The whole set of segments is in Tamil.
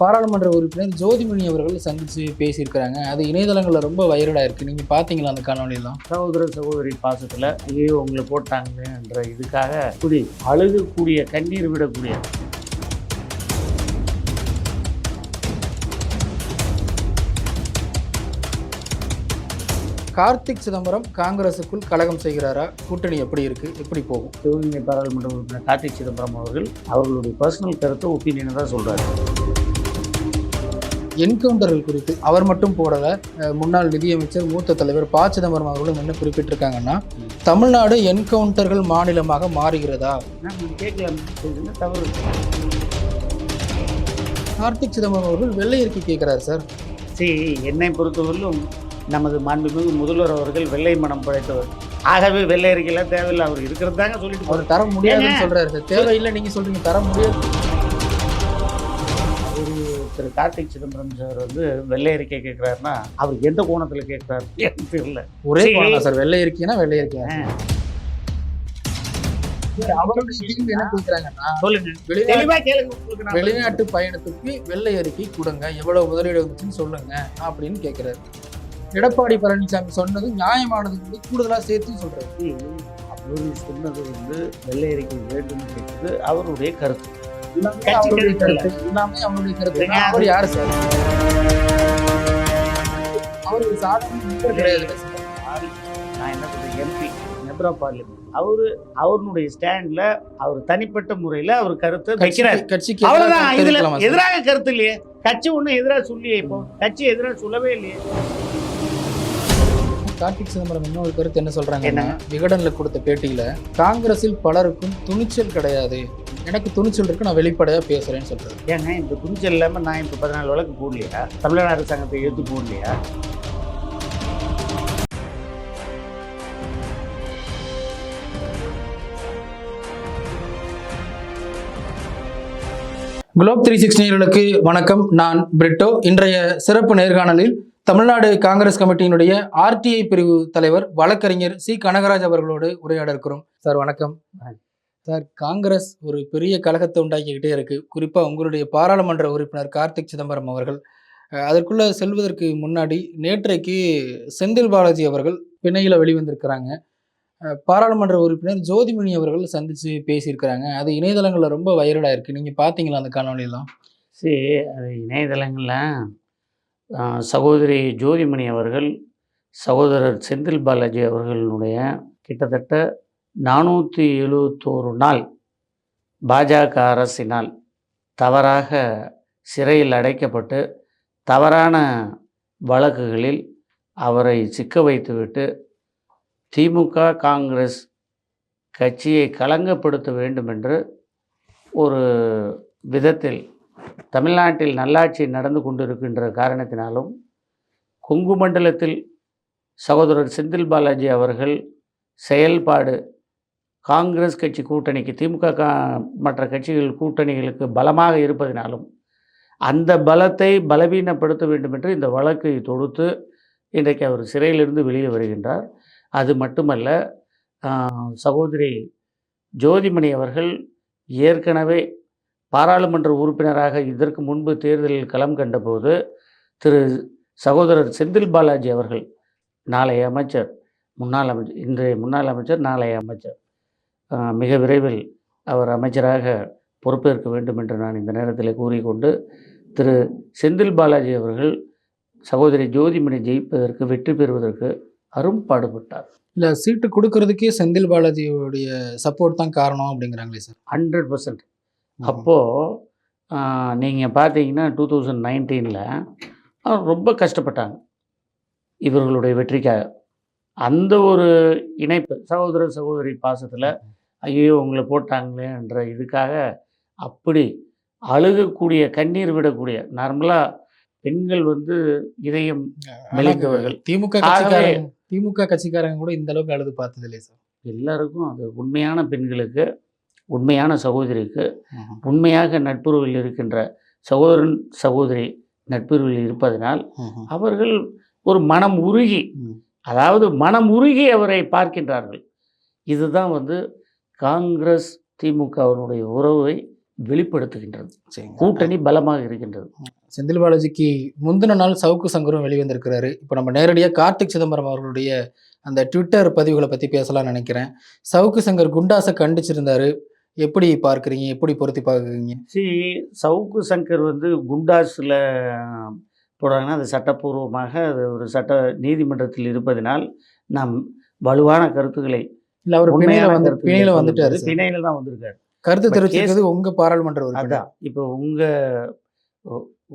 பாராளுமன்ற உறுப்பினர் ஜோதிமணி அவர்கள் சந்திச்சு பேசியிருக்கிறாங்க. அது இணையதளங்களில் ரொம்ப வைரலாக இருக்கு. நீங்க பாத்தீங்களா அந்த காணொலியெல்லாம் சகோதர சகோதரி பாசத்தில் ஐயோ உங்களை போட்டாங்களேன்ற இதுக்காக குடி அழுகக்கூடிய கண்ணீர் விடக்கூடிய. கார்த்திக் சிதம்பரம் காங்கிரசுக்குள் கலகம் செய்கிறாரா? கூட்டணி எப்படி இருக்கு? எப்படி போகும்? சிவகங்கை பாராளுமன்ற உறுப்பினர் கார்த்திக் சிதம்பரம் அவர்கள் அவர்களுடைய பர்சனல் கருத்தை ஒப்பீனியனை தான் சொல்கிறாரு என்கவுண்டர்கள் குறித்து அவர் மட்டும் போடல முன்னாள் நிதியமைச்சர் மூத்த தலைவர் ப. சிதம்பரம் அவர்களும் என்ன குறிப்பிட்டிருக்காங்கன்னா தமிழ்நாடு என்கவுண்டர்கள் மாநிலமாக மாறுகிறதா? தவறு கார்த்திக் சிதம்பரம் அவர்கள் வெள்ளை அறிக்கை கேட்கிறார் சார். சரி என்னை பொறுத்தவரையிலும் நமது மாண்புமிகு முதல்வர் அவர்கள் வெள்ளை மனம் படைத்தவர். ஆகவே வெள்ளை அறிக்கையெல்லாம் தேவையில்லை அவர் இருக்கிறது தாங்க சொல்லிட்டு. அவர் தர முடியாதுன்னு? சொல்றாரு சார். தேவையில்லை நீங்க சொல்றீங்க தர முடியாது. திரு கார்த்திக் சிதம்பரம் சார் வந்து வெள்ளை அறிக்கை கேட்குறாருன்னா அவர் எந்த கோணத்தில் கேட்குறாரு எனக்கு தெரியல. ஒரே. கோணம் சார். வெள்ளை அறிக்கைனா வெள்ளை அறிக்கை வெளிநாட்டு பயணத்துக்கு வெள்ளை அறிக்கை கொடுங்க. எவ்வளவு முதலீடு வந்துச்சுன்னு சொல்லுங்க அப்படின்னு கேட்கிறாரு எடப்பாடி பழனிசாமி சொன்னது நியாயமானது வந்து கூடுதலா சேர்த்து சொல்றாரு. அவர் சொன்னது வந்து வெள்ளை அறிக்கை வேண்டும் கேட்டது அவருடைய கருத்து. கட்சி அவருடைய கருத்து கருத்து எல்லாமே அவருடைய கருத்து இல்லைங்க. அவர் யாரு சார்? அவர் ஒரு சாதாரண member கிடையாது. நான் என்ன சொல்றேன் எம்பி மெம்பர் ஆஃப் பார்லிமெண்ட் அவரு அவருடைய ஸ்டாண்ட்ல அவர் தனிப்பட்ட முறையில அவர் கருத்தை வைக்கிறார் கட்சிக்கு- அவ்வளவுதான். எதிராக இதுல கருத்து இல்லையே. கட்சி ஒண்ணும் எதிராக சொல்லியே இப்போ. கட்சி எதிராக சொல்லவே இல்லையே. கார்த்திக் சிதம்பரம் இன்னொரு கருத்து என்ன சொல்றாங்கன்னா விகடன்ல கொடுத்த பேட்டியில காங்கிரஸில் பலருக்கும் துணிச்சல் கிடையாது. எனக்கு துணிச்சல் இருக்கு நான் வெளிப்படையா பேசுறேன்னு சொல்றாரு ஏங்க இந்த துணிச்சல் இல்லாம நான் இப்போ பதினாலு வழக்கு போடலையா? தமிழ்நாடு அரசாங்கத்தை ஏற்று போடலையா? குளோப் த்ரீ சிக்ஸ்டிகளுக்கு வணக்கம். நான் பிரிட்டோ. இன்றைய சிறப்பு நேர்காணலில் தமிழ்நாடு காங்கிரஸ் கமிட்டியினுடைய ஆர்டிஐ பிரிவு தலைவர் வழக்கறிஞர் சி கனகராஜ் அவர்களோடு உரையாட இருக்கிறோம் சார் வணக்கம். சார் காங்கிரஸ் ஒரு பெரிய கழகத்தை உண்டாக்கிக்கிட்டே இருக்கு. குறிப்பாக உங்களுடைய பாராளுமன்ற உறுப்பினர் கார்த்திக் சிதம்பரம் அவர்கள். அதற்குள்ளே செல்வதற்கு முன்னாடி நேற்றைக்கு செந்தில் பாலாஜி அவர்கள் பிணையில் வெளிவந்திருக்கிறாங்க. பாராளுமன்ற உறுப்பினர் ஜோதிமணி அவர்கள் சந்தித்து பேசியிருக்கிறாங்க. அது இணையதளங்களில் ரொம்ப வைரலாக இருக்குது நீங்கள் பார்த்தீங்களா அந்த காணொலியெல்லாம் சரி அது இணையதளங்களில் சகோதரி ஜோதிமணி அவர்கள் சகோதரர் செந்தில் பாலாஜி அவர்களுடைய கிட்டத்தட்ட நானூற்றி எழுவத்தோரு நாள் பாஜக அரசினால் தவறாக சிறையில் அடைக்கப்பட்டு தவறான வழக்குகளில் அவரை சிக்க வைத்துவிட்டு திமுக காங்கிரஸ் கட்சியை களங்கப்படுத்த வேண்டும் என்று ஒரு விதத்தில் தமிழ்நாட்டில் நல்லாட்சி நடந்து கொண்டிருக்கின்ற காரணத்தினாலும் கொங்கு மண்டலத்தில் சகோதரர் செந்தில் பாலாஜி அவர்கள் செயல்பாடு காங்கிரஸ் கட்சி கூட்டணிக்கு திமுக கா மற்ற கட்சிகள் கூட்டணிகளுக்கு பலமாக இருப்பதினாலும் அந்த பலத்தை பலவீனப்படுத்த வேண்டும் என்று இந்த வழக்கை தொடுத்து இன்றைக்கு அவர் சிறையிலிருந்து வெளியே வருகின்றார். அது மட்டுமல்ல சகோதரி ஜோதிமணி அவர்கள் ஏற்கனவே பாராளுமன்ற உறுப்பினராக இதற்கு முன்பு தேர்தலில் களம் கண்டபோது திரு சகோதரர் செந்தில் பாலாஜி அவர்கள் நாளைய அமைச்சர் முன்னாள் அமைச்சர் இன்றைய முன்னாள் அமைச்சர் நாளைய அமைச்சர் மிக விரைவில் அவர் அமைச்சராக பொறுப்பேற்க வேண்டும் என்று நான் இந்த நேரத்தில் கூறிக்கொண்டு திரு செந்தில் பாலாஜி அவர்கள் சகோதரி ஜோதிமணி ஜெயிப்பதற்கு வெற்றி பெறுவதற்கு அரும்பாடுபட்டார் இல்ல சீட்டு கொடுக்கறதுக்கே செந்தில் பாலாஜியோடைய சப்போர்ட் தான் காரணம் அப்படிங்கிறாங்களே சார். ஹண்ட்ரட் பர்சன்ட் அப்போது நீங்கள் பார்த்தீங்கன்னா டூ தௌசண்ட் நைன்டீனில் ரொம்ப கஷ்டப்பட்டாங்க. இவர்களுடைய வெற்றிக்காக. அந்த ஒரு இணைப்பு சகோதர சகோதரி பாசத்தில் ஐயோ உங்களை போட்டாங்களேன்ற இதுக்காக அப்படி அழுகக்கூடிய கண்ணீர் விடக்கூடிய நார்மலாக பெண்கள் வந்து இதயம் மெலிந்தவர்கள். திமுக திமுக கட்சிக்காரங்க கூட இந்த அளவுக்கு அழுது பார்த்தது இல்லையே சார் எல்லாருக்கும் அது உண்மையான பெண்களுக்கு உண்மையான சகோதரிக்கு உண்மையாக நட்புறவில் இருக்கின்ற சகோதரன் சகோதரி நட்புறவில் இருப்பதனால் அவர்கள் ஒரு மனம் உருகி. அதாவது மனம் உருகி அவரை பார்க்கின்றார்கள் இதுதான் வந்து காங்கிரஸ் திமுகவினுடைய உறவை வெளிப்படுத்துகின்றது. கூட்டணி பலமாக இருக்கின்றது. செந்தில் பாலாஜிக்கு முந்தின நாள் சவுக்கு சங்கரும் வெளிவந்திருக்கிறாரு. இப்போ நம்ம நேரடியாக கார்த்திக் சிதம்பரம் அவர்களுடைய அந்த ட்விட்டர் பதிவுகளை பற்றி பேசலாம்னு நினைக்கிறேன். சவுக்கு சங்கர் குண்டாஸை கண்டிச்சிருந்தாரு. எப்படி பார்க்குறீங்க? எப்படி பொருத்தி பார்க்குறீங்க? சி சவுக்கு சங்கர் வந்து குண்டாஸில் போடுறாங்கன்னா அது சட்டப்பூர்வமாக அது ஒரு சட்ட நீதிமன்றத்தில் இருப்பதினால் நாம் வலுவான கருத்துக்களை இல்லை அவர் பிணையில வந்து பிணையில வந்துட்டாரு. பிணையில தான் வந்திருக்காரு. கருத்து தெரிவிச்சிருக்கிறது உங்க பாராளுமன்ற உறுப்பினர். அதான் இப்போ உங்கள்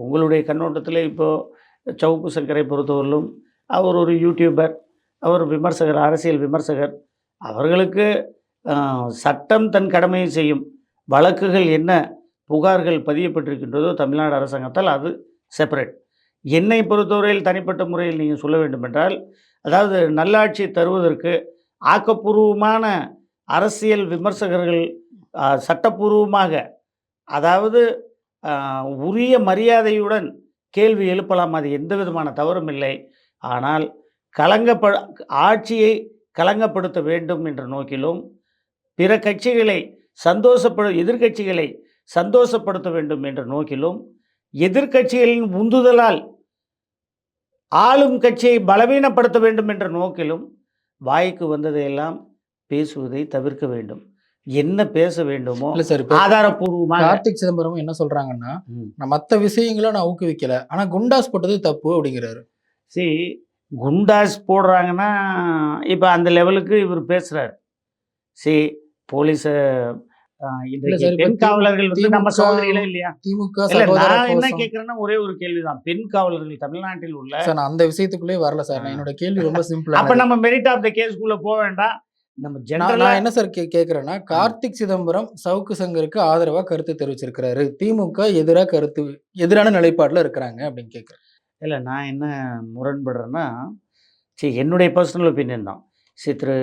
உங்களுடைய கண்ணோட்டத்தில் இப்போ சவுக்கு சங்கரை பொறுத்தவரையிலும் அவர் ஒரு யூடியூபர் அவர் விமர்சகர் அரசியல் விமர்சகர். அவர்களுக்கு சட்டம் தன் கடமையை செய்யும் வழக்குகள் என்ன புகார்கள் பதியப்பட்டிருக்கின்றதோ தமிழ்நாடு அரசாங்கத்தால் அது செப்பரேட் என்னை பொறுத்தவரையில் தனிப்பட்ட முறையில் நீங்கள் சொல்ல வேண்டுமென்றால் அதாவது நல்லாட்சி தருவதற்கு ஆக்கப்பூர்வமான அரசியல் விமர்சகர்கள் சட்டப்பூர்வமாக அதாவது உரிய மரியாதையுடன் கேள்வி எழுப்பலாம். அது எந்த விதமான தவறும் இல்லை. ஆனால் கலங்கப்ப ஆட்சியை கலங்கப்படுத்த வேண்டும் என்ற நோக்கிலும் பிற கட்சிகளை சந்தோஷப்படு எதிர்க்கட்சிகளை சந்தோஷப்படுத்த வேண்டும் என்ற நோக்கிலும் எதிர்க்கட்சிகளின் உந்துதலால் ஆளும் கட்சியை பலவீனப்படுத்த வேண்டும் என்ற நோக்கிலும் வாய்க்கு வந்ததையெல்லாம் பேசுவதை தவிர்க்க வேண்டும். என்ன பேச வேண்டுமோ இல்ல சார் ஆதாரப்பூர்வமாக கார்த்திக் சிதம்பரம் என்ன. நான் மற்ற விஷயங்களை நான் ஊக்குவிக்கல ஆனா குண்டாஸ் போட்டது தப்பு அப்படிங்கிறாரு. சரி குண்டாஸ் போடுறாங்கன்னா இப்போ அந்த லெவலுக்கு இவர் பேசுறாரு. சரி போலீஸை பெண் காவலர்கள் வந்து நம்ம சகோதரிகளே இல்லையா? திமுக நான் என்ன. கேட்கறேன்னா ஒரே ஒரு கேள்விதான். பெண் காவலர்கள் தமிழ்நாட்டில் உள்ள சார் அந்த விஷயத்துக்குள்ளே வரல சார் என்னோட கேள்வி ரொம்ப சிம்பிளா அப்ப நம்ம மெரிட் ஆஃப் த கேஸ்க்குள்ள போக வேண்டாம். நம்ம ஜெனரலா என்ன சார் கே கேட்குறேன்னா கார்த்திக் சிதம்பரம் சவுக்கு சங்கருக்கு ஆதரவா கருத்து தெரிவிச்சிருக்கிறாரு. திமுக எதிராக கருத்து எதிரான நிலைப்பாடுல இருக்கிறாங்க அப்படின்னு கேட்குறேன் இல்லை நான் என்ன முரண்படுறேன்னா சரி என்னுடைய பர்சனல் ஒப்பீனியன் தான். சரி திரு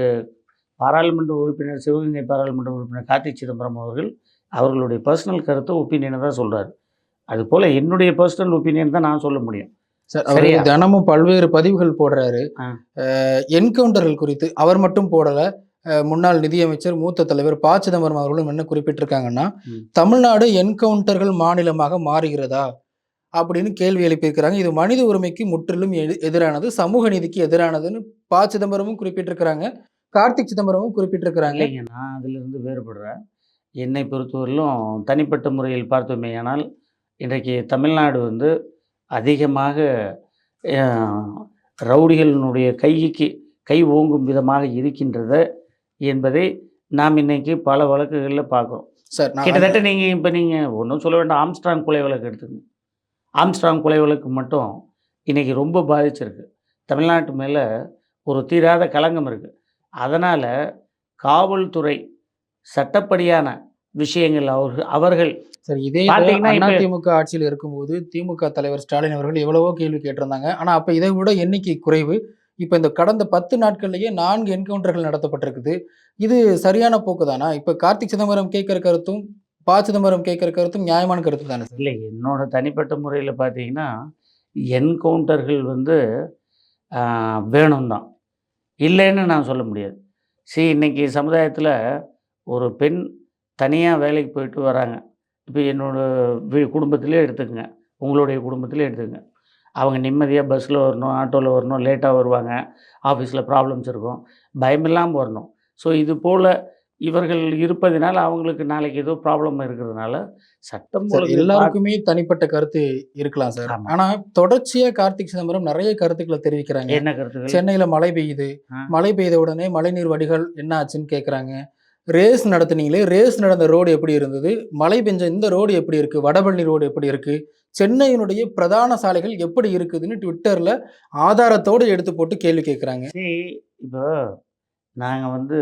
பாராளுமன்ற உறுப்பினர் சிவகங்கை பாராளுமன்ற உறுப்பினர் கார்த்திக் சிதம்பரம் அவர்கள் அவர்களுடைய பர்சனல் கருத்தை ஒப்பீனியனை தான் சொல்கிறாரு அதுபோல் என்னுடைய பர்சனல் ஒப்பீனியன் தான் நான் சொல்ல முடியும். சார் அவர்? தினமும் பல்வேறு பதிவுகள் போடுறாரு. என்கவுண்டர்கள் குறித்து அவர் மட்டும் போடல. முன்னாள் நிதியமைச்சர் மூத்த தலைவர் ப. சிதம்பரம் அவர்களும் என்ன குறிப்பிட்டிருக்காங்கன்னா. தமிழ்நாடு என்கவுண்டர்கள் மாநிலமாக மாறுகிறதா? அப்படின்னு கேள்வி எழுப்பியிருக்கிறாங்க. இது மனித உரிமைக்கு முற்றிலும் எதி- எதிரானது சமூக நீதிக்கு எதிரானதுன்னு ப. சிதம்பரமும் குறிப்பிட்டிருக்கிறாங்க. கார்த்திக் சிதம்பரமும் குறிப்பிட்டிருக்கிறாங்க. இல்லைங்க நான் அதிலிருந்து வேறுபடுறேன். என்னை பொறுத்தவரையிலும் தனிப்பட்ட முறையில் பார்த்தோமேயானால் இன்றைக்கு தமிழ்நாடு வந்து அதிகமாக ரவுடிகளினுடைய கைக்கு கை ஓங்கும் விதமாக இருக்கின்றது என்பதை நாம் இன்னைக்கு பல வழக்குகளில் பார்க்குறோம். சார் கிட்டத்தட்ட நீங்கள் இப்போ நீங்கள் ஒன்றும் சொல்ல வேண்டாம். ஆம்ஸ்ட்ராங் கொலை வழக்கு எடுத்துங்க ஆம்ஸ்ட்ராங் கொலை வழக்கு மட்டும் இன்னைக்கு ரொம்ப பாதிச்சிருக்கு. தமிழ்நாட்டு மேலே ஒரு தீராத களங்கம் இருக்குது அதனால் காவல்துறை சட்டப்படியான விஷயங்கள் அவர்கள் அவர்கள் சரி இதே பாத்தீங்கன்னா அண்ணா இப்ப- திமுக ஆட்சியில் இருக்கும்போது திமுக தலைவர் ஸ்டாலின் அவர்கள் எவ்வளவோ கேள்வி கேட்டிருந்தாங்க. ஆனா அப்ப இதை விட எண்ணிக்கை குறைவு. இப்ப இந்த கடந்த பத்து நாட்கள்லயே நான்கு என்கவுண்டர்கள் நடத்தப்பட்டிருக்குது. இது சரியான போக்கு தானா? இப்ப கார்த்திக் சிதம்பரம் கேட்கிற கருத்தும் ப சிதம்பரம் கேட்கிற கருத்தும் நியாயமான கருத்து தானே சார்? இல்லை என்னோட தனிப்பட்ட முறையில் பார்த்தீங்கன்னா என்கவுண்டர்கள் வந்து வேணும் தான் இல்லைன்னு நான் சொல்ல முடியாது. சரி இன்னைக்கு சமுதாயத்தில் ஒரு பெண் தனியாக வேலைக்கு போயிட்டு வராங்க. இப்போ என்னோடய வீ குடும்பத்திலே எடுத்துக்கங்க. உங்களுடைய குடும்பத்திலே எடுத்துக்கங்க. அவங்க நிம்மதியாக பஸ்ஸில் வரணும் ஆட்டோவில் வரணும் லேட்டாக வருவாங்க. ஆஃபீஸில் ப்ராப்ளம்ஸ் இருக்கும். பயமில்லாமல் வரணும். ஸோ இது போல் இவர்கள் இருப்பதினால் அவங்களுக்கு நாளைக்கு ஏதோ ப்ராப்ளம் இருக்கிறதுனால சட்டம் எல்லாருக்குமே தனிப்பட்ட கருத்து இருக்கலாம் சார். ஆமா. ஆனா தொடர்ச்சியா கார்த்திக் சிதம்பரம் நிறைய கருத்துக்களை தெரிவிக்கிறாங்க. என்ன கருத்துக்கள்? சென்னையில மழை பெய்யுது. மழை பெய்த உடனே மழைநீர் வடிகால் என்ன ஆச்சுன்னு கேக்குறாங்க. ரேஸ் நடத்துனீங்களே ரேஸ் நடந்த ரோடு எப்படி இருந்தது? மழை பெஞ்ச இந்த ரோடு எப்படி இருக்கு? வடபழனி ரோடு எப்படி இருக்கு? சென்னையினுடைய பிரதான சாலைகள் எப்படி இருக்குதுன்னு ட்விட்டர்ல ஆதாரத்தோடு எடுத்து போட்டு கேள்வி கேட்குறாங்க இப்போ நாங்கள் வந்து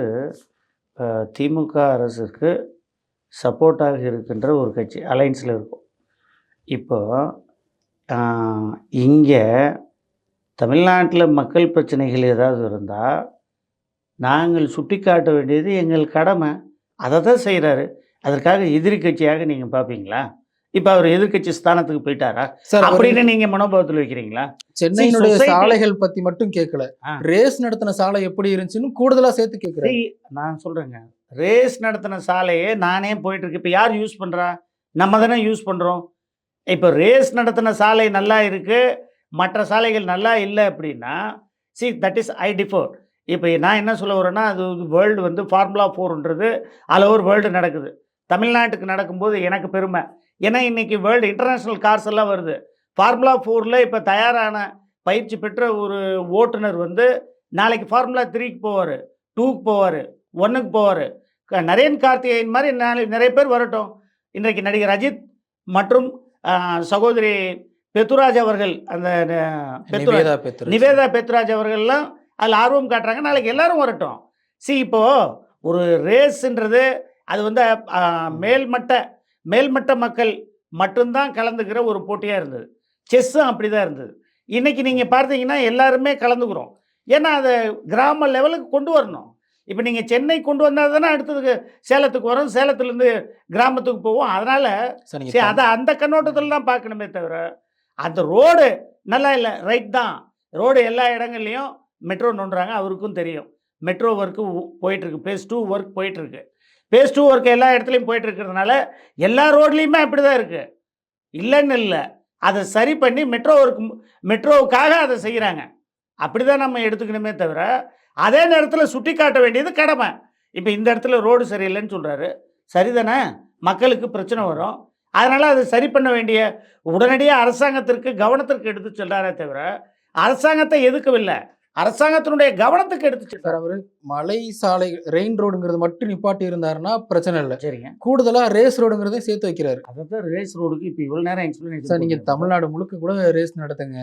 திமுக அரசுக்கு சப்போர்ட்டாக இருக்கின்ற ஒரு கட்சி அலைன்ஸில் இருக்கும். இப்போ இங்கே தமிழ்நாட்டில் மக்கள் பிரச்சனைகள் ஏதாவது இருந்தால் நாங்கள் சுட்டிக்காட்ட வேண்டியது எங்கள் கடமை. அதை தான் செய்கிறாரு அதற்காக எதிரி கட்சியாக நீங்கள் பார்ப்பீங்களா இப்போ அவர் எதிர்க்கட்சி ஸ்தானத்துக்கு போயிட்டாரா? சார் அப்படின்னு நீங்கள் மனோபாவத்தில் வைக்கிறீங்களா? சென்னையினுடைய சாலைகள் பத்தி மட்டும் கேட்கல. ரேஸ் நடத்தின சாலை எப்படி இருந்துச்சுன்னு கூடுதலா சேர்த்து கேட்கிறாரு சரி, நான் சொல்றேங்க. ரேஸ் நடத்தின சாலையே நானே போயிட்டு இருக்கு இப்போ யார் யூஸ் பண்றா? நம்ம தானே யூஸ் பண்ணுறோம் இப்போ ரேஸ் நடத்தின சாலை நல்லா இருக்குது மற்ற சாலைகள் நல்லா இல்லை அப்படின்னா see that is I differ இப்போ நான் என்ன சொல்ல வரேன்னா அது வேர்ல்டு வந்து ஃபார்முலா ஃபோர்ன்றது ஆல் ஓவர் வேர்ல்டு நடக்குது. தமிழ்நாட்டுக்கு நடக்கும்போது எனக்கு பெருமை. ஏன்னா இன்றைக்கி வேர்ல்டு இன்டர்நேஷ்னல் கார்ஸ் எல்லாம் வருது. ஃபார்முலா ஃபோரில் இப்போ தயாரான பயிற்சி பெற்ற ஒரு ஓட்டுநர் வந்து நாளைக்கு ஃபார்முலா த்ரீக்கு போவார் டூக்கு போவார் ஒன்றுக்கு போவார். நரேன் கார்த்திகேயன் மாதிரி நாளை நிறைய பேர் வரட்டும். இன்றைக்கு நடிகர் அஜித் மற்றும் சகோதரி பெத்துராஜ் அவர்கள் அந்த பெத்துராஜ் நிவேதா பெத்ராஜ் அவர்கள்லாம் அதில் ஆர்வம் காட்டுறாங்க. நாளைக்கு எல்லாரும் வரட்டும். சி இப்போது ஒரு ரேஸுன்றது அது வந்து மேல்மட்ட மேல்மட்ட மக்கள் மட்டும்தான் கலந்துக்கிற ஒரு போட்டியாக இருந்தது. செஸ்ஸும் அப்படி தான் இருந்தது இன்றைக்கி நீங்கள் பார்த்தீங்கன்னா எல்லாருமே கலந்துக்கிறோம். ஏன்னா அதை கிராம லெவலுக்கு கொண்டு வரணும். இப்போ நீங்கள் சென்னை கொண்டு வந்தால் தானே அடுத்ததுக்கு சேலத்துக்கு வரும் சேலத்துலேருந்து கிராமத்துக்கு போவோம். அதனால் சரி அதை அந்த கண்ணோட்டத்தில் தான் பார்க்கணுமே தவிர அந்த ரோடு நல்லா இல்லை. ரைட் தான். ரோடு எல்லா இடங்கள்லையும் மெட்ரோ நோண்டுறாங்க. அவருக்கும் தெரியும். மெட்ரோ ஒர்க்கு போயிட்டுருக்கு பேஸ் டூ ஒர்க் போயிட்டுருக்கு பேஸ் டூ ஒர்க் எல்லா இடத்துலையும் போயிட்டு இருக்கிறதுனால எல்லா ரோட்லேயுமே அப்படி தான் இருக்குது இல்லைன்னு இல்லை. அதை சரி பண்ணி மெட்ரோ ஒர்க் மெட்ரோவுக்காக அதை செய்கிறாங்க அப்படி தான் நம்ம எடுத்துக்கணுமே தவிர அதே நேரத்தில் சுட்டி காட்ட வேண்டியது கடமை. இப்போ இந்த இடத்துல ரோடு சரியில்லைன்னு சொல்கிறாரு சரிதானே? மக்களுக்கு பிரச்சனை வரும். அதனால் அதை சரி பண்ண வேண்டிய உடனடியாக அரசாங்கத்திற்கு கவனத்திற்கு எடுத்து சொல்கிறாரே தவிர அரசாங்கத்தை எதுக்கவில்லை அரசாங்கத்தினுடைய கவனத்துக்கு எடுத்து செல்றாரு சார் அவரு மலை சாலை ரெயின் ரோடுங்கிறது மட்டும் நிப்பாட்டி இருந்தாருன்னா பிரச்சனை இல்லை. சரிங்க. கூடுதலா ரேஸ் ரோடுங்கிறதையும் சேர்த்து வைக்கிறாரு. அதை தான் ரேஸ் ரோடுக்கு இப்போ இவ்வளோ நேரம் எக்ஸ்பிளனேஷன் சார் நீங்க தமிழ்நாடு முழுக்க கூட ரேஸ் நடத்துங்க.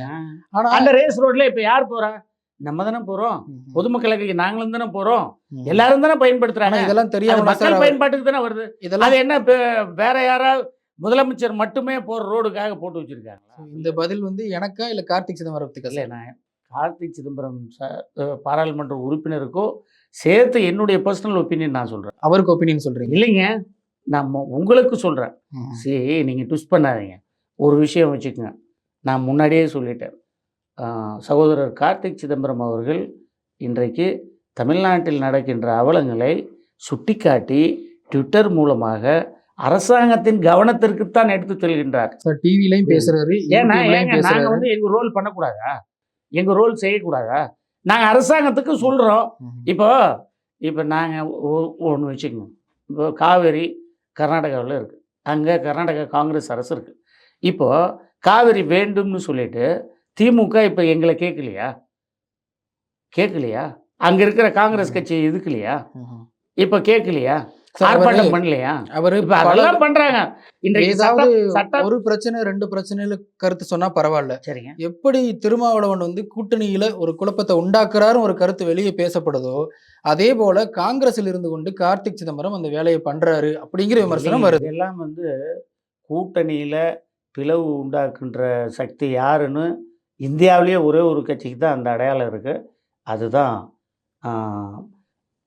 ஆனா அந்த ரேஸ் ரோட்ல இப்போ யார் போறா? நம்ம தானே போறோம். பொதுமக்களுக்கு நாங்களும் தானே போறோம். எல்லாரும் தானே பயன்படுத்துறாங்க. இதெல்லாம் தெரியாம மக்கள் பயன்பாட்டுக்கு தானே வருது. இதெல்லாம் என்ன வேற யாராவது முதலமைச்சர் மட்டுமே போற ரோடுக்காக போட்டு வச்சிருக்காங்களா? இந்த பதில் வந்து எனக்கா இல்ல கார்த்திக் சிதம்பரத்துக்கா இல்லை நான் கார்த்திக் சிதம்பரம் சார் பாராளுமன்ற உறுப்பினருக்கோ சேர்த்து என்னுடைய பர்சனல் ஒப்பீனியன் நான் சொல்கிறேன் அவருக்கு ஒப்பீனியன் சொல்றீங்க. இல்லைங்க நம்ம உங்களுக்கு சொல்கிறேன். சரி நீங்கள் ட்விஸ்ட் பண்ணாதீங்க. ஒரு விஷயம் வச்சுக்கோங்க. நான் முன்னாடியே சொல்லிட்டேன். சகோதரர் கார்த்திக் சிதம்பரம் அவர்கள் இன்றைக்கு தமிழ்நாட்டில் நடக்கின்ற அவலங்களை சுட்டிக்காட்டி ட்விட்டர் மூலமாக அரசாங்கத்தின் கவனத்திற்குத்தான் எடுத்து செல்கின்றார். சார் டிவிலையும் பேசுறாரு ஏன்னா யூடியூப்லயும் ஏங்க நாங்க பேசுறாரு. வந்து எங்க ரோல் பண்ணக்கூடாதா? எங்க ரோல் செய்யக்கூடாதா? நாங்க அரசாங்கத்துக்கு சொல்றோம். ம். இப்போ இப்போ நாங்க ஒன்று வச்சுக்கோங்க இப்போ காவேரி கர்நாடகாவில் இருக்கு. அங்கே கர்நாடகா காங்கிரஸ் அரசு இருக்கு. இப்போ காவேரி வேண்டும்னு சொல்லிட்டு திமுக இப்போ எங்களை கேட்கலையா? கேட்கலையா? அங்க இருக்கிற காங்கிரஸ் கட்சி எதுக்கலையா ம். இப்போ கேட்கலையா? ஆர்ப்பாட்டம் பண்ணலையா? அவரு அதெல்லாம் பண்றாங்க. இன்றைக்கு ஒரு பிரச்சனை ரெண்டு பிரச்சனையில கருத்து சொன்னா பரவாயில்ல. சரிங்க. எப்படி திருமாவளவன் வந்து கூட்டணியில ஒரு குழப்பத்தை உண்டாக்குறாரும் ஒரு கருத்து வெளியே பேசப்படுதோ அதே போல காங்கிரஸில் இருந்து கொண்டு கார்த்திக் சிதம்பரம் அந்த வேலையை பண்றாரு அப்படிங்கிற விமர்சனம் வருது. இதெல்லாம் வந்து கூட்டணியில் பிளவு உண்டாக்குன்ற சக்தி யாருன்னு இந்தியாவிலேயே ஒரே ஒரு கட்சிக்கு தான் அந்த அடையாளம் இருக்குது அதுதான்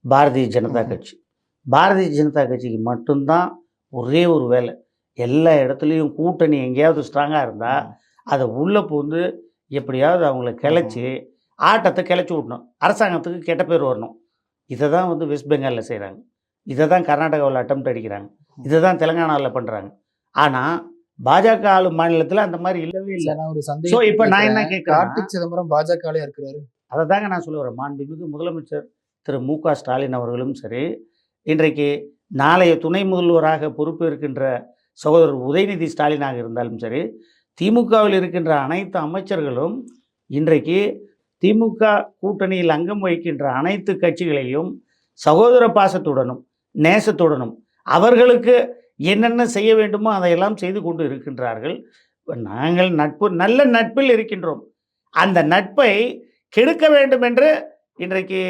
பாரதிய ஜனதா. கட்சி. பாரதிய ஜனதா கட்சிக்கு மட்டும்தான் ஒரே ஒரு வேலை. எல்லா இடத்துலையும் கூட்டணி எங்கேயாவது ஸ்ட்ராங்காக இருந்தால் அதை உள்ளே பூந்து எப்படியாவது அவங்கள கிளச்சி ஆட்டத்தை கிளச்சி விடணும். அரசாங்கத்துக்கு கெட்ட பேர் வரணும். இதை தான் வந்து வெஸ்ட் பெங்காலில் செய்கிறாங்க இதை தான் கர்நாடகாவில் அட்டம் அடிக்கிறாங்க. இதை தான் தெலுங்கானாவில் பண்ணுறாங்க ஆனால் பாஜக ஆளும் மாநிலத்தில் அந்த மாதிரி இல்லவே இல்லை. நான் ஒரு சந்தேகம் இப்போ நான் என்ன கேட்குறேன் கார்த்திக் சிதம்பரம் பாஜகலே இருக்கிறாரு. அதை தாங்க நான் சொல்ல வரேன். மாண்புமிகு முதலமைச்சர் திரு மு க ஸ்டாலின் அவர்களும் சரி இன்றைக்கு நாளைய துணை முதல்வராக பொறுப்பேற்கின்ற சகோதரர் உதயநிதி ஸ்டாலினாக இருந்தாலும் சரி திமுகவில் இருக்கின்ற அனைத்து அமைச்சர்களும் இன்றைக்கு திமுக கூட்டணியில் அங்கம் வகிக்கின்ற அனைத்து கட்சிகளையும் சகோதர பாசத்துடனும் நேசத்துடனும் அவர்களுக்கு என்னென்ன செய்ய வேண்டுமோ அதையெல்லாம் செய்து கொண்டு இருக்கின்றார்கள். நாங்கள் நட்பு நல்ல நட்பில் இருக்கின்றோம். அந்த நட்பை கெடுக்க வேண்டும் என்று இன்றைக்கு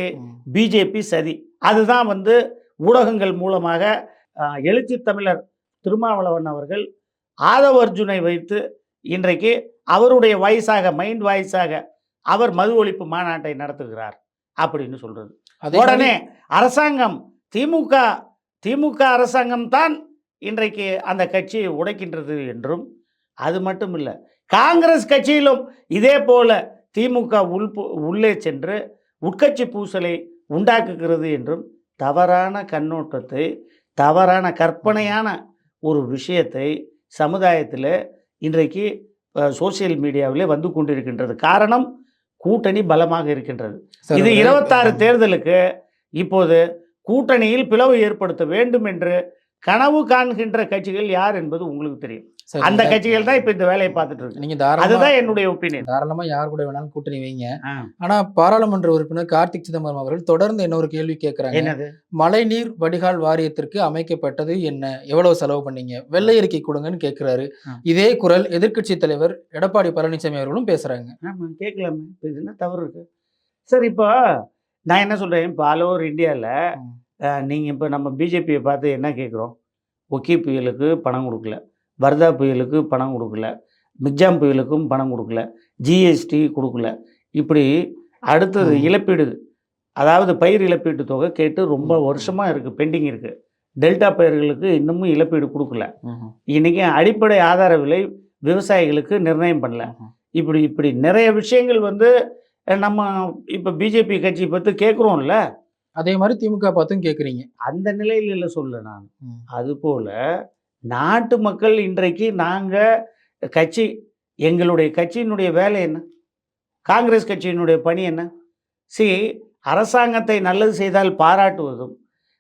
பிஜேபி சதி. அதுதான் வந்து ஊடகங்கள் மூலமாக எழுச்சி தமிழர் திருமாவளவன் அவர்கள் ஆதவ அர்ஜுனை வைத்து இன்றைக்கு அவருடைய வாய்ஸாக மைண்ட் வாய்ஸாக அவர் மது ஒழிப்பு மாநாட்டை நடத்துகிறார் அப்படின்னு சொல்றது. உடனே அரசாங்கம் திமுக திமுக அரசாங்கம் தான் இன்றைக்கு அந்த கட்சியை உடைக்கின்றது என்றும் அது மட்டும் இல்லை காங்கிரஸ் கட்சியிலும் இதே போல திமுக உள் உள்ளே சென்று உட்கட்சி பூசலை உண்டாக்குகிறது என்றும் தவறான கண்ணோட்டத்தை தவறான கற்பனையான ஒரு விஷயத்தை சமுதாயத்தில் இன்றைக்கு சோசியல் மீடியாவிலே வந்து கொண்டிருக்கின்றது. காரணம் கூட்டணி பலமாக இருக்கின்றது. இது இருபத்தாறு தேர்தலுக்கு இப்போது கூட்டணியில் பிளவு ஏற்படுத்த வேண்டும் என்று கனவு காண்கின்ற கட்சிகள் யார் என்பது உங்களுக்கு தெரியும். அந்த கட்சிகள் தான் இப்போ இந்த வேலையை பார்த்துட்டு இருக்கு. நீங்க தாராளமா அதுதான் என்னுடைய ஒப்பீனியன் தாராளமா யார் கூட வேணாலும் கூட்டணி வைங்க. ஆனா பாராளுமன்ற உறுப்பினர் கார்த்திக் சிதம்பரம் அவர்கள் தொடர்ந்து இன்னொரு கேள்வி கேட்கிறாங்க என்னது? மழைநீர் வடிகால் வாரியத்திற்கு அமைக்கப்பட்டது என்ன? எவ்வளவு செலவு பண்ணீங்க? வெள்ளை அறிக்கை கொடுங்கன்னு கேட்கிறாரு. இதே குரல் எதிர்க்கட்சி தலைவர் எடப்பாடி பழனிசாமி அவர்களும் பேசுறாங்க. கேட்கலாமே என்ன தவறு இருக்கு? சார் இப்போ நான் என்ன சொல்கிறேன் இப்போ ஆல் ஓவர் இந்தியாவில். நீங்கள் இப்போ நம்ம பிஜேபியை பார்த்து என்ன கேட்குறோம் ஒக்கி புயலுக்கு பணம் கொடுக்கல. வர்தா புயலுக்கு பணம் கொடுக்கல மிக்ஜாம் புயலுக்கும் பணம் கொடுக்கல ஜிஎஸ்டி கொடுக்கல. இப்படி அடுத்தது. இழப்பீடு அதாவது பயிர் இழப்பீட்டு தொகை கேட்டு ரொம்ப. வருஷமாக இருக்குது பெண்டிங் இருக்குது டெல்டா பயிர்களுக்கு இன்னமும் இழப்பீடு கொடுக்கல. இன்றைக்கி அடிப்படை ஆதார விலை விவசாயிகளுக்கு நிர்ணயம் பண்ணல. இப்படி இப்படி நிறைய விஷயங்கள் வந்து நம்ம இப்போ பிஜேபி கட்சி பற்றி கேட்குறோம்ல அதே மாதிரி திமுக பார்த்தும் கேக்குறீங்க. அந்த நிலையில் இல்லை சொல்ல நான். அதுபோல் நாட்டு மக்கள் இன்றைக்கு நாங்கள் கட்சி எங்களுடைய கட்சியினுடைய வேலை என்ன? காங்கிரஸ் கட்சியினுடைய பணி என்ன? சி அரசாங்கத்தை நல்லது செய்தால் பாராட்டுவதும்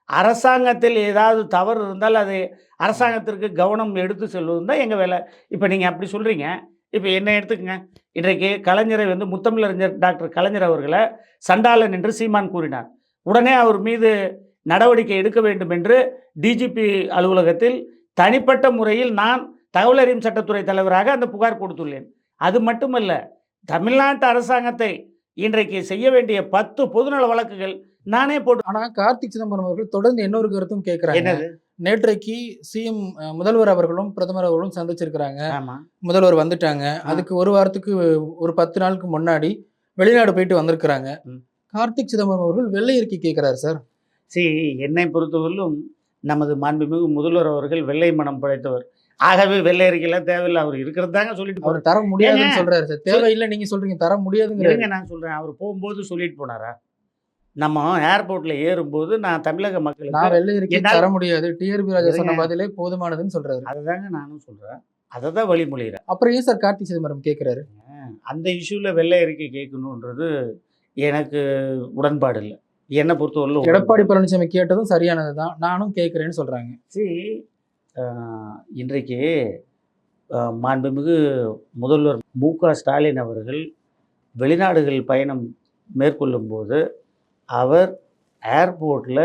அரசாங்கத்தில் ஏதாவது தவறு இருந்தால் அது அரசாங்கத்திற்கு கவனம் எடுத்து செல்வதும் தான் எங்கள் வேலை. இப்போ நீங்கள் அப்படி சொல்கிறீங்க இப்போ என்ன எடுத்துக்கங்க? இன்றைக்கு கலைஞரை வந்து முத்தமிழறிஞர் டாக்டர் கலைஞர் அவர்களை சண்டாளன் என்று சீமான் கூறினார். உடனே அவர் மீது நடவடிக்கை எடுக்க வேண்டும் என்று டிஜிபி அலுவலகத்தில் தனிப்பட்ட முறையில் நான் தகவல் அறியும் சட்டத்துறை தலைவராக அந்த புகார் கொடுத்துள்ளேன். அது மட்டுமல்ல தமிழ்நாட்டு அரசாங்கத்தை இன்றைக்கு செய்ய வேண்டிய பத்து பொதுநல வழக்குகள் நானே போட்டு ஆனா கார்த்திக் சிதம்பரம் அவர்கள் தொடர்ந்து இன்னொரு கருத்தும் கேட்கிறாங்க நேற்றைக்கு சிஎம் முதல்வர் அவர்களும் பிரதமர் அவர்களும் சந்திச்சிருக்கிறாங்க. முதல்வர் வந்துட்டாங்க. அதுக்கு ஒரு வாரத்துக்கு ஒரு பத்து நாளுக்கு முன்னாடி வெளிநாடு போயிட்டு வந்திருக்கிறாங்க. கார்த்திக் சிதம்பரம் அவர்கள் வெள்ளை அறிக்கை கேட்கிறாரு சார். சி என்னை பொறுத்தவரையிலும் நமது மாண்புமிகு முதல்வர் அவர்கள் வெள்ளை மனம் படைத்தவர். ஆகவே வெள்ளை அறிக்கையெல்லாம் தேவையில்லை அவர் இருக்கிறது தாங்க சொல்லிட்டு அவர் தர முடியாதுன்னு? சொல்றாரு சார். தேவையில்லை நீங்க சொல்றீங்க தர முடியாதுங்கிறாரு. இருங்க நான் சொல்றேன். அவர் போகும்போது சொல்லிட்டு போனாரா? நம்ம ஏர்போர்ட்ல ஏறும்போது நான் தமிழக நான் மக்களுக்கு வெள்ளை அறிக்கை என்னால் தர முடியாது. டிஆர்பி ராஜா சொன்ன. பதிலே போதுமானதுன்னு சொல்றாரு. அதுதாங்க நானும் சொல்றேன். அதை தான் வழிமொழிகிறேன் அப்புறம் ஏன் சார் கார்த்திக் சிதம்பரம் கேட்கிறாரு அந்த இஷ்யூவில் வெள்ளை அறிக்கை கேட்கணுன்றது எனக்கு உடன்பாடு இல்லை. என்னை பொறுத்தவரையிலும் எடப்பாடி பழனிசாமி கேட்டதும் சரியானதுதான். நானும் கேட்கிறேன்னு சொல்றாங்க. சி ஆஹ், இன்றைக்கு மாண்புமிகு முதல்வர் மு க ஸ்டாலின் அவர்கள் வெளிநாடுகள் பயணம் மேற்கொள்ளும்போது அவர் ஏர்போர்ட்டில்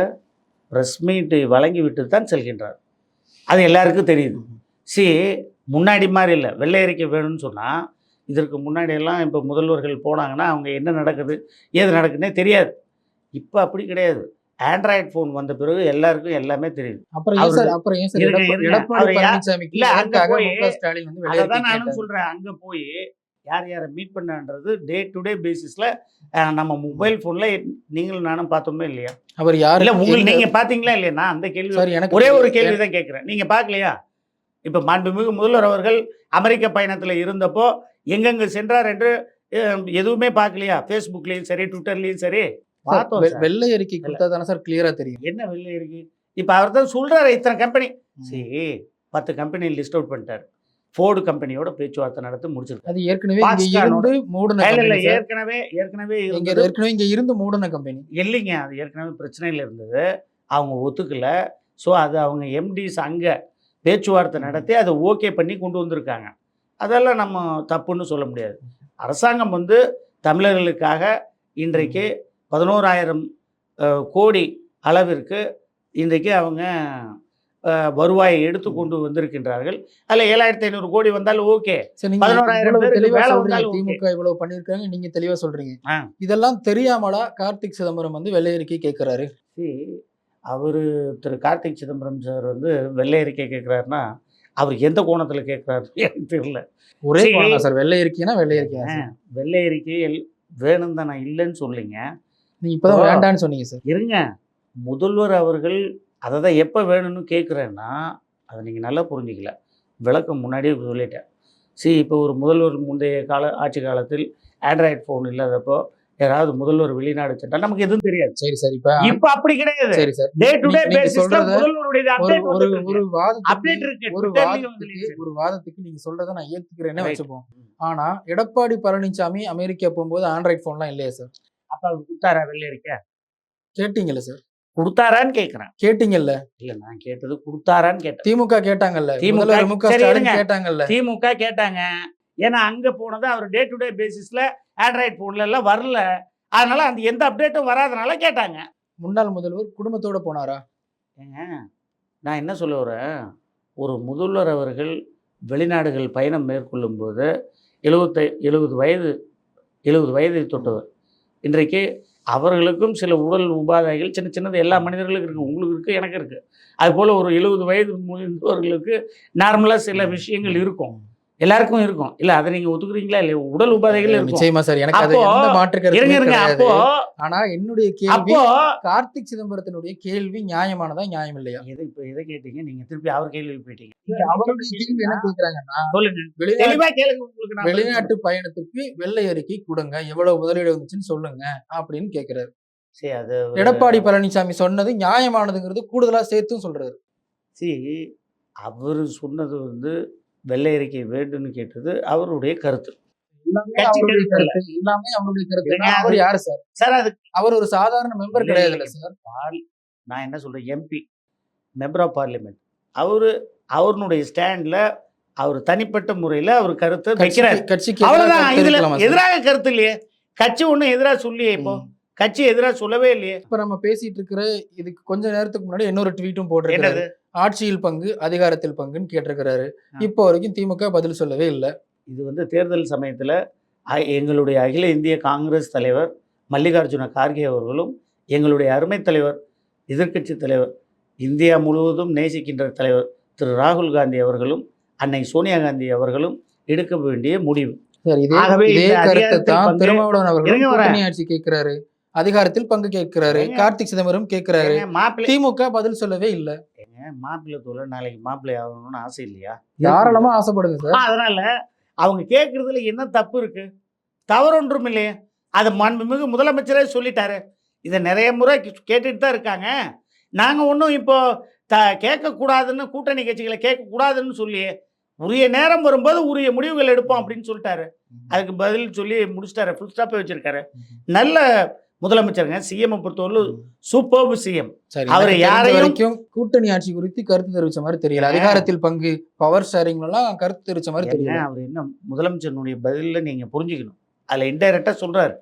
ப்ரெஸ் மீட்டை வழங்கிவிட்டு தான் செல்கின்றார். அது எல்லாருக்கும் தெரியுது. சி முன்னாடி மாதிரி இல்லை. வெள்ளை அறிக்கை வேணும்னு சொன்னால் இதற்கு முன்னாடியெல்லாம் இப்போ முதல்வர்கள் போனாங்கன்னா அவங்க என்ன நடக்குது ஏது நடக்குதுன்னே தெரியாது. இப்போ அப்படி கிடையாது. ஆண்ட்ராய்டு ஃபோன் வந்த பிறகு எல்லாருக்கும் எல்லாமே தெரியுது அப்புறம் ஏன் சார் அப்புறம் ஏன் சார் இருங்க, எடப்பா- இருங்க. எடப்பாடி அவர் யா- பழனிசாமிக்கு இல்ல, அங்க எதற்காக போய் மு க ஸ்டாலின் வந்து வெள்ளை அதை அறிக்கை தான் நானும்? சொல்கிறேன் அங்கே போய் யார் யாரை மீட் பண்ணான்றது டே டு டே பேசிஸில் நம்ம மொபைல் ஃபோனில் நீங்களும் நானும் பார்த்தோமே இல்லையா? அவர் யாரு? இல்லை உங்களுக்கு நீங்கள் பார்த்தீங்களா இல்லையா? நான் அந்த கேள்வி எனக்கு ஒரே ஒரு கேள்வி தான் கேட்குறேன். நீங்கள் பார்க்கலையா? இப்போ மாண்புமிகு முதல்வர் அவர்கள் அமெரிக்க பயணத்தில் இருந்தப்போ எங்கெங்கே சென்றார் என்று எதுவுமே பார்க்கலையா? ஃபேஸ்புக்லேயும் சரி ட்விட்டர்லேயும் சரி. வெள்ளை அறிக்கை கொடுத்தா தானே சார் கிளியரா தெரியும். என்ன வெளில இருக்கு இப்போ அவர் தான் சொல்கிறாரு இத்தனை கம்பெனி. சரி பத்து கம்பெனி லிஸ்ட் அவுட் பண்ணிட்டார். ஃபோர்டு கம்பெனியோட பேச்சுவார்த்தை நடத்தி முடிச்சிருக்காரு. அது ஏற்கனவே இங்க இருந்து மூடன இல்ல. ஏற்கனவே ஏற்கனவே இங்க ஏற்கனவே இங்க இருந்து மூடன கம்பெனி இல்லைங்க அது ஏற்கனவே பிரச்சனையில் இருந்தது. அவங்க ஒத்துக்கல. ஸோ அது அவங்க எம்டிஸ் அங்கே பேச்சுவார்த்தை நடத்தி அதை ஓகே பண்ணி கொண்டு வந்திருக்காங்க. அதெல்லாம் நம்ம தப்புன்னு சொல்ல முடியாது. அரசாங்கம் வந்து தமிழர்களுக்காக இன்றைக்கு பதினோராயிரம் கோடி அளவிற்கு இன்றைக்கு அவங்க வருவாயை எடுத்து கொண்டு வந்திருக்கின்றார்கள். அதில் ஏழாயிரத்தி ஐநூறு கோடி வந்தாலும் ஓகே. சரி நீங்க 11,000 இவ்வளவு பேருக்கு தெளிவா வேலை சொல்றீங்க. வந்தாலும் திமுக இவ்வளவு பண்ணிருக்காங்க நீங்க தெளிவா சொல்றீங்க. இதெல்லாம் தெரியாமலா கார்த்திக் சிதம்பரம் வந்து வெள்ளை அறிக்கை கேட்கிறாரு அவர் திரு கார்த்திக் சிதம்பரம் சார் வந்து வெள்ளை அறிக்கை கேட்குறாருன்னா அவர் எந்த கோணத்தில் கேட்குறாரு எனக்கு தெரியல. ஒரே சரி. வெள்ளை அறிக்கைனா வெள்ளை அறிக்கை. வெள்ளை அறிக்கை வேணும் தான் நான் இல்லைன்னு சொல்லிங்க. நீங்க இப்பதான் ஓ. வேண்டான்னு சொன்னீங்க சார் இருங்க. முதல்வர் அவர்கள் அதை தான் எப்போ வேணும்னு கேட்குறேன்னா அதை நீங்கள் நல்லா புரிஞ்சிக்கல. விளக்கம் முன்னாடியே சொல்லிட்டேன். சி இப்போ ஒரு முதல்வர் முந்தைய கால ஆட்சி காலத்தில் ஆண்ட்ராய்டு ஃபோன் இல்லாதப்போ யாராவது முதல்வர் வெளிநாடு சென்றால் நமக்கு எதுவும் தெரியாது. சரி சார் இப்ப இப்ப அப்படி கிடையாது. சரி சார் டே டு டே பேசிஸ்ல முதல்வருடைய அப்டேட் ஒரு ஒரு வாதத்துக்கு அப்டேட் இருக்கு. ஒரு வாதத்துக்கு ஒரு வாதத்துக்கு நீங்க சொல்றத நான் ஏத்துக்கிறேன்னு. வச்சுப்போம். ஆனா எடப்பாடி பழனிசாமி அமெரிக்கா போகும்போது ஆண்ட்ராய்ட் போன்லாம் இல்லையா சார் அப்ப அவர் கொடுத்தாரா வெள்ளை இருக்க கேட்டீங்கல்ல சார். கொடுத்தாரான்னு கேக்குறேன். கேட்டீங்கல்ல. இல்ல நான் கேட்டது கொடுத்தாரான்னு கேட்டேன். திமுக கேட்டாங்கல்ல. திமுக. கேட்டாங்கல்ல. திமுக கேட்டாங்க. ஏன்னா அங்க போனது அவர் டே டு டே பேசிஸ்ல ஆண்ட்ராய்ட் போன்ல எல்லாம் வரல. அதனால அந்த எந்த அப்டேட்டும் வராதனால கேட்டாங்க. முன்னாள் முதல்வர் குடும்பத்தோட போனாரா? ஏங்க நான் என்ன சொல்ல வரேன்? ஒரு முதல்வர் அவர்கள் வெளிநாடுகள் பயணம் மேற்கொள்ளும் போது எழுபத்தை எழுபது வயது எழுபது வயதை தொட்டவர். இன்றைக்கு அவர்களுக்கும் சில உடல் உபாதைகள் சின்ன சின்னது எல்லா மனிதர்களுக்கும் இருக்குது உங்களுக்கு இருக்குது எனக்கு இருக்குது அதுபோல் ஒரு எழுபது வயது முதிர்ந்தவர்களுக்கு நார்மலாக சில விஷயங்கள் இருக்கும். எல்லாருக்கும் இருக்கும். இல்லை அதை நீங்கள் ஒத்துக்குறீங்களா? இல்லை உடல் உபாதைகள் இருக்கும். நிச்சயமா சார். எனக்கு அது எந்த மாற்று அப்போ ஆனா என்னுடைய கேள்வி கார்த்திக் சிதம்பரத்தினுடைய கேள்வி நியாயமானதா நியாயம் இல்லையா? எதை இப்போ எதை கேட்டீங்க? நீங்கள் திருப்பி அவர் கேள்வி போயிட்டீங்க. அவருடைய கேள்வி என்ன கேக்குறாங்கன்னா சொல்லுங்க. வெளிநாட்டு பயணத்துக்கு வெள்ளை அறிக்கை கொடுங்க. எவ்வளவு முதலீடு வந்துச்சுன்னு சொல்லுங்க அப்படின்னு கேக்குறாரு. சரி அது எடப்பாடி பழனிசாமி சொன்னது நியாயமானதுங்கிறது கூடுதலா சேர்த்தும் சொல்றாரு. சரி அவர் சொன்னது வந்து வெள்ளை அறிக்கை வேண்டும்னு கேட்டது அவருடைய கருத்து. எல்லாமே அவருடைய கருத்து. அவர் யாரு சார்? சார் அது அவர் ஒரு சாதாரண மெம்பர் இல்லை. சார். நான் என்ன சொல்றேன் எம்பி மெம்பர் ஆஃப் பார்லிமெண்ட். அவரு அவருடைய ஸ்டாண்ட்ல அவர் தனிப்பட்ட முறையில் அவர் கருத்தை வைக்கிறார். கட்சிக்கு- அவ்வளவுதான். எதிராக இதுல கருத்து இல்லையே. கட்சி ஒன்றும் எதிராக சொல்லியே இப்போ. கட்சி எதிராக சொல்லவே இல்லையே. இப்ப நம்ம பேசிட்டு இருக்கிற இதுக்கு கொஞ்ச நேரத்துக்கு முன்னாடி இன்னொரு ட்வீட்டும் போட்டிருக்காரு என்னது? ஆட்சியில் பங்கு அதிகாரத்தில் பங்குன்னு கேட்டிருக்கிறாரு. இப்போ வரைக்கும் திமுக பதில் சொல்லவே இல்லை. இது வந்து தேர்தல் சமயத்தில் எங்களுடைய அகில இந்திய காங்கிரஸ் தலைவர் மல்லிகார்ஜுன கார்கே அவர்களும் எங்களுடைய அருமை தலைவர் எதிர்க்கட்சி தலைவர் இந்தியா முழுவதும் நேசிக்கின்ற தலைவர் திரு ராகுல் காந்தி அவர்களும் அன்னை சோனியா காந்தி அவர்களும் எடுக்க வேண்டிய முடிவு. ஆகவே திருமாவளவன் அவர்கள் ஆட்சி கேட்கிறாரு. அதிகாரத்தில் பங்கு கேட்கிறாரு. கார்த்திக் சிதம்பரம் கேட்கிறாரு. திமுக பதில் சொல்லவே இல்ல. ஏங்க, மாப்பிள்ளை தோல நாளைக்கு மாப்பிள்ளை ஆகணும்னு ஆசை இல்லையா? தாராளமா ஆசைப்படுங்க சார். அதனால அவங்க கேட்கறதுல என்ன தப்பு இருக்கு? தவறு ஒன்றும் இல்லையே. அது மாண்புமிகு முதலமைச்சரே சொல்லிட்டாரு. இதை நிறைய முறை கேட்டுட்டு தான் இருக்காங்க. நாங்கள் ஒன்றும் இப்போ த கேட்கக்கூடாதுன்னு கூட்டணி கட்சிகளை கேட்கக்கூடாதுன்னு சொல்லி உரிய நேரம் வரும்போது உரிய முடிவுகள் எடுப்போம் அப்படின்னு சொல்லிட்டாரு. அதுக்கு பதில் சொல்லி முடிச்சிட்டாரு. ஃபுல் ஸ்டாப்பே வச்சிருக்காரு. நல்ல முதலமைச்சருங்க சிஎம் பொறுத்தவரை சூப்பர் சிஎம் அவரை யாரையும் கூட்டணி ஆட்சி குறித்து கருத்து தெரிவிச்ச மாதிரி தெரியல. அதிகாரத்தில் பங்கு பவர் ஷேரிங்ல எல்லாம் கருத்து தெரிவிச்ச மாதிரி தெரியல. அவர் என்ன முதலமைச்சருடைய பதிலில் நீங்கள் புரிஞ்சுக்கணும். அதில் இன்டைரக்டாக சொல்கிறாரு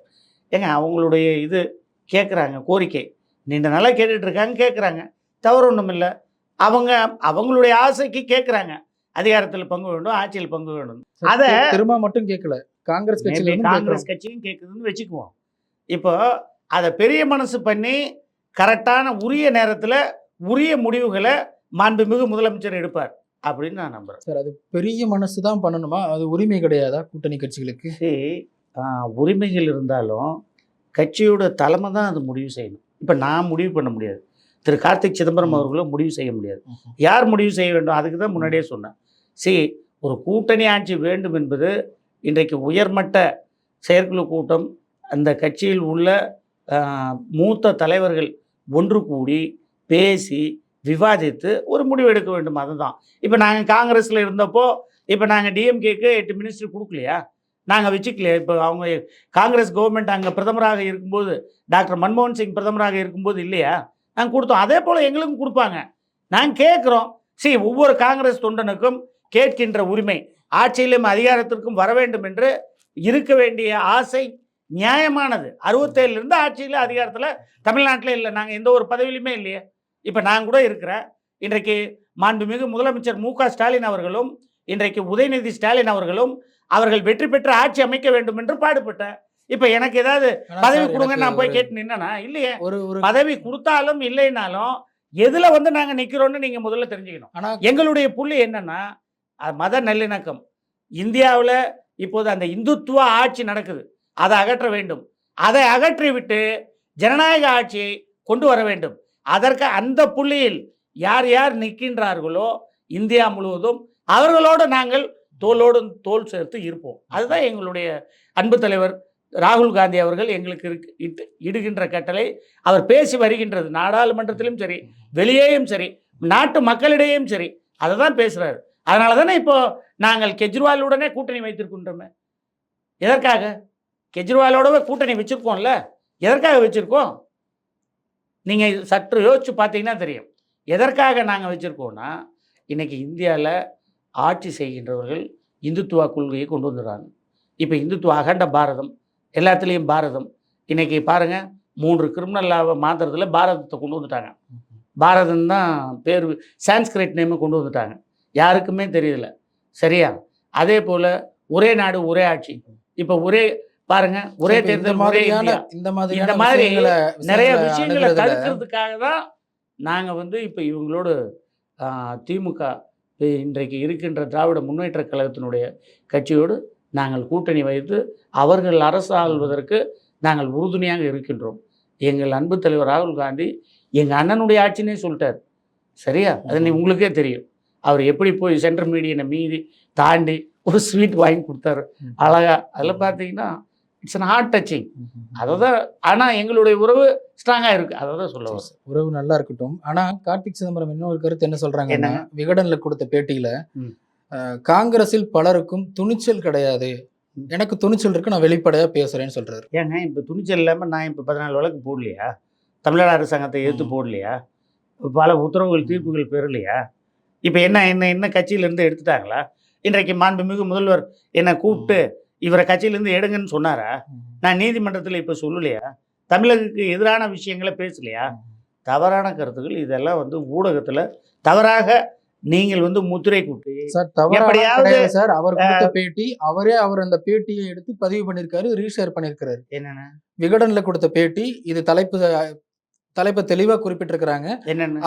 ஏங்க அவங்களுடைய இது கேட்குறாங்க கோரிக்கை. நீண்ட நாளாக கேட்டுட்டு இருக்காங்க கேட்குறாங்க தவறு ஒன்றும் இல்லை. அவங்க அவங்களுடைய ஆசைக்கு கேட்குறாங்க அதிகாரத்தில் பங்கு வேண்டும் ஆட்சியில் பங்கு வேண்டும். அத- திரு- திரும்ப மட்டும் கேட்கல காங்கிரஸ் இருந்து காங்கிரஸ் கட்சியும் கேட்குதுன்னு வச்சுக்குவோம். இப்போ அதை பெரிய மனசு பண்ணி கரெக்டான உரிய நேரத்தில் உரிய முடிவுகளை மாண்புமிகு முதலமைச்சர் எடுப்பார் அப்படின்னு நான் நம்புகிறேன் சார் அது பெரிய மனசு தான் பண்ணணுமா? அது உரிமை கிடையாதா கூட்டணி கட்சிகளுக்கு? சரி உரிமைகள் இருந்தாலும் கட்சியோட தலைமை தான் அது முடிவு செய்யணும். இப்போ நான் முடிவு பண்ண முடியாது. திரு கார்த்திக் சிதம்பரம். அவர்களும் முடிவு செய்ய முடியாது. யார் முடிவு செய்ய வேண்டும்? அதுக்கு தான் முன்னாடியே சொன்னேன். சரி ஒரு கூட்டணி ஆட்சி வேண்டும் என்பது இன்றைக்கு உயர்மட்ட செயற்குழு கூட்டம் அந்த கட்சியில் உள்ள மூத்த தலைவர்கள் ஒன்று கூடி பேசி விவாதித்து ஒரு முடிவு எடுக்க வேண்டும். அதுதான். இப்போ நாங்கள் காங்கிரஸில் இருந்தப்போ இப்போ நாங்கள் டிஎம்கேக்கு எட்டு மினிஸ்டர் கொடுக்கலையா? நாங்கள் வச்சுக்கலையா? இப்போ அவங்க காங்கிரஸ் கவர்மெண்ட் அங்கே பிரதமராக இருக்கும்போது டாக்டர் மன்மோகன் சிங் பிரதமராக இருக்கும்போது இல்லையா? நாங்கள் கொடுத்தோம். அதே போல் எங்களுக்கும் கொடுப்பாங்க. நாங்கள் கேட்குறோம். சரி ஒவ்வொரு காங்கிரஸ் தொண்டனுக்கும் கேட்கின்ற உரிமை ஆட்சியிலும் அதிகாரத்திற்கும் வர வேண்டும் என்று இருக்க வேண்டிய ஆசை நியாயமானது. அறுபத்தேழுலேருந்து ஆட்சியில் அதிகாரத்தில் தமிழ்நாட்டில் இல்லை. நாங்கள் எந்த ஒரு பதவியிலுமே இல்லையே. இப்போ நான் கூட இருக்கிறேன் இன்றைக்கு மாண்புமிகு முதலமைச்சர் மு ஸ்டாலின் அவர்களும் இன்றைக்கு உதயநிதி ஸ்டாலின் அவர்களும் அவர்கள் வெற்றி பெற்று ஆட்சி அமைக்க வேண்டும் என்று பாடுபட்டேன் இப்போ எனக்கு ஏதாவது பதவி கொடுங்க நான் போய் கேட்டு நின்னா இல்லையே. ஒரு ஒரு பதவி கொடுத்தாலும் இல்லைனாலும் எதுல வந்து நாங்க நிக்கிறோம்னு நீங்க முதல்ல தெரிஞ்சுக்கணும். ஆனா எங்களுடைய புள்ளி என்னன்னா மத நல்லிணக்கம். இந்தியாவில் இப்போது அந்த இந்துத்துவ ஆட்சி நடக்குது. அதை அகற்ற வேண்டும். அதை அகற்றிவிட்டு ஜனநாயக ஆட்சியை கொண்டு வர வேண்டும். அதற்கு அந்த புள்ளியில் யார் யார் நிற்கின்றார்களோ இந்தியா முழுவதும் அவர்களோடு நாங்கள் தோளோடு தோல் சேர்த்து இருப்போம். அதுதான் எங்களுடைய அன்பு தலைவர் ராகுல் காந்தி அவர்கள் எங்களுக்கு இருக்கு இட்டு இடுகின்ற கட்டளை. அவர் பேசி வருகின்றது நாடாளுமன்றத்திலும் சரி வெளியேயும் சரி நாட்டு மக்களிடையேயும் சரி அதை தான் பேசுகிறார் அதனால தானே இப்போ நாங்கள் கெஜ்ரிவாலுடனே கூட்டணி வைத்திருக்கின்றோமே. எதற்காக? கெஜ்ரிவாலோட கூட்டணி வச்சுருக்கோம்ல. எதற்காக வச்சுருக்கோம்? நீங்கள் சற்று யோசிச்சு பார்த்தீங்கன்னா தெரியும். எதற்காக நாங்கள் வச்சுருக்கோன்னா இன்றைக்கி இந்தியாவில் ஆட்சி செய்கின்றவர்கள் இந்துத்துவ கொள்கையை கொண்டு வந்துடுறாங்க. இப்போ இந்துத்துவ அகண்ட பாரதம் எல்லாத்துலேயும் பாரதம். இன்றைக்கி பாருங்கள் மூன்று கிரிமினல் லாவை மாத்திரத்தில் பாரதத்தை கொண்டு வந்துட்டாங்க. பாரதம் தான் பேர் சான்ஸ்கிரிட் நேமு கொண்டு வந்துட்டாங்க. யாருக்குமே தெரியல சரியா? அதே போல் ஒரே நாடு ஒரே ஆட்சி. இப்போ ஒரே பாருங்க ஒரே தேர்தல் மாதிரியான இந்த மாதிரியான இந்த மாதிரி நிறைய விஷயங்களை தடுக்கிறதுக்காக தான் நாங்கள் வந்து இப்போ இவங்களோடு திமுக இன்றைக்கு இருக்கின்ற திராவிட முன்னேற்றக் கழகத்தினுடைய கட்சியோடு நாங்கள் கூட்டணி வைத்து அவர்கள் அரசு ஆள்வதற்கு நாங்கள் உறுதுணையாக இருக்கின்றோம். எங்கள் அன்பு தலைவர் ராகுல் காந்தி எங்கள் அண்ணனுடைய ஆட்சினே சொல்லிட்டார். சரியா? அது நீ உங்களுக்கே தெரியும். அவர் எப்படி போய் சென்ட்ரல் மீடியனை மீறி தாண்டி ஒரு ஸ்வீட் வாங்கி கொடுத்தாரு. அழகா. அதில் பார்த்தீங்கன்னா இட்ஸ் அன் ஹார்ட் டச்சிங் அதை தான் ஆனால் எங்களுடைய உறவு ஸ்ட்ராங்காக இருக்குது அதை தான் சொல்ல. உறவு நல்லா இருக்கட்டும். ஆனா கார்த்திக் சிதம்பரம் இன்னொரு கருத்து என்ன சொல்றாங்கன்னா என்னங்க? விகடன்ல கொடுத்த பேட்டியில காங்கிரஸில் பலருக்கும் துணிச்சல் கிடையாது. எனக்கு துணிச்சல் இருக்கு நான் வெளிப்படையா பேசுறேன்னு சொல்றாரு. ஏங்க இப்போ துணிச்சல் இல்லாமல் நான் இப்போ பதினாலு வழக்கு போடலையா? தமிழ்நாடு அரசாங்கத்தை எதிர்த்து. போடலையா? பல உத்தரவுகள் தீர்ப்புகள் பெறலையா? இப்போ என்ன என்ன என்ன கட்சியிலேருந்து எடுத்துட்டாங்களா? இன்றைக்கு மாண்புமிகு முதல்வர் என்னை கூப்பிட்டு இவரை கட்சியிலேருந்து எடுங்கன்னு சொன்னாரா? நான் நீதிமன்றத்தில் இப்போ சொல்லலையா? தமிழகத்துக்கு எதிரான விஷயங்களை பேசலையா? தவறான கருத்துக்கள் இதெல்லாம் வந்து ஊடகத்தில் தவறாக நீங்கள் வந்து முத்திரை குட்டி. சார் சார் அவர் கொடுத்த பேட்டி அவரே அவர் அந்த பேட்டியை எடுத்து பதிவு பண்ணிருக்காரு ரீஷேர் பண்ணிருக்காரு என்னென்ன? விகடன்ல கொடுத்த பேட்டி இது தலைப்பு தலைப்பை தெளிவா குறிப்பிட்டிருக்கிறாங்க. என்னென்ன?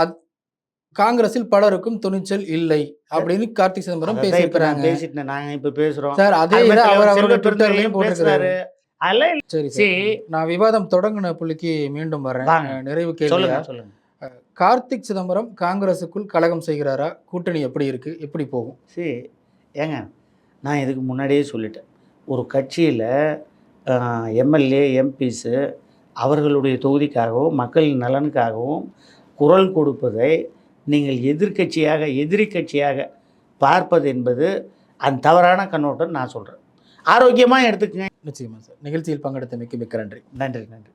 காங்கிரஸில் பலருக்கும் துணிச்சல் இல்லை அப்படின்னு கார்த்திக் சிதம்பரம் பேசியிருக்கிறாங்க. பேசிட்டேன் நாங்க இப்ப பேசுறோம். சார் அதே அவர் இல்லாம அவரோட செல்வ ட்விட்டர்லயும் இல்ல. சரி சரி. நான் விவாதம் தொடங்கின புள்ளிக்கு மீண்டும். அஹ் நிறைவு சொல்லுங்க கார்த்திக் சிதம்பரம் காங்கிரசுக்குள் கலகம் செய்கிறாரா? கூட்டணி எப்படி இருக்கு? எப்படி போகும்? சரி. ஏங்க நான் இதுக்கு முன்னாடியே சொல்லிட்டேன். ஒரு கட்சியில் எம்எல்ஏ எம்பிஸு அவர்களுடைய தொகுதிக்காகவும் மக்களின் நலனுக்காகவும் குரல் கொடுப்பதை நீங்கள் எதிர்க்கட்சியாக எதிரி கட்சியாக பார்ப்பது என்பது அந்த தவறான கண்ணோட்டம் நான் சொல்கிறேன் ஆரோக்கியமாக எடுத்துக்கங்க. நிச்சயமா சார். நிகழ்ச்சியில் பங்கெடுத்தமைக்கு மிக்க நன்றி. நன்றி நன்றி.